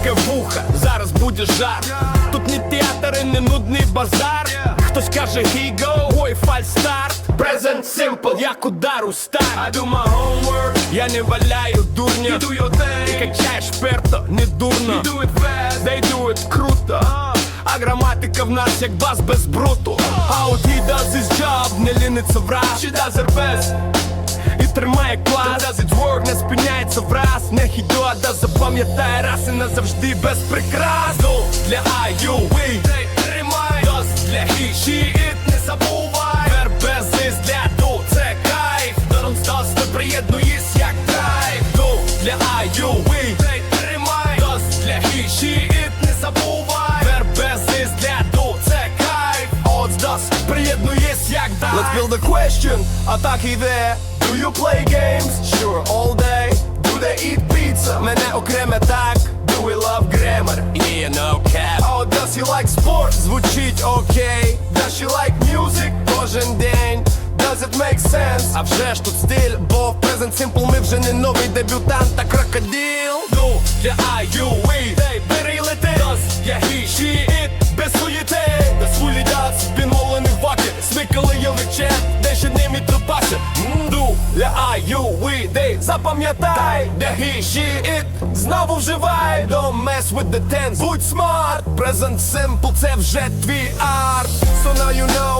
таке вуха, зараз буде жар. Тут не театр і не нудний базар. Хтось каже гіго, ой, фальстарт. Present simple, як удар у старт. I do my homework, я не валяю дурня. You do your thing, ти качаєш перто, не дурно. You do it fast, they do it круто. А граматика в нас як бас без бруту. А от he does his job, не ліниться враз. She does her best і тримає клас Does it work, не спиняється враз Не хідода, запам'ятає раз і назавжди без прикрас. Ну, для IUV тримай. Дос для he, she, не забувай. Вербезис для ду, це кайф. Донстос, ти приєднуєсь як драйв Ну, для IUV тримай. Дос для she, it, не забувай. Вербезис для ду, це кайф. От дос, приєднуєсь як драйв Let's build a question, а так іде. Do you play games? Sure, all day. Do they eat pizza? Мене окреме like sport Звучить окей Does she like music? Кожен день Does it make sense? А вже ж тут стиль, бо в Present Simple ми вже не новий дебютант та крокодил Ну, для IUE Для we, Дей, запам'ятай Де he, she, it Знову вживай Don't mess with the tense Будь smart Present Simple Це вже твій арт So now you know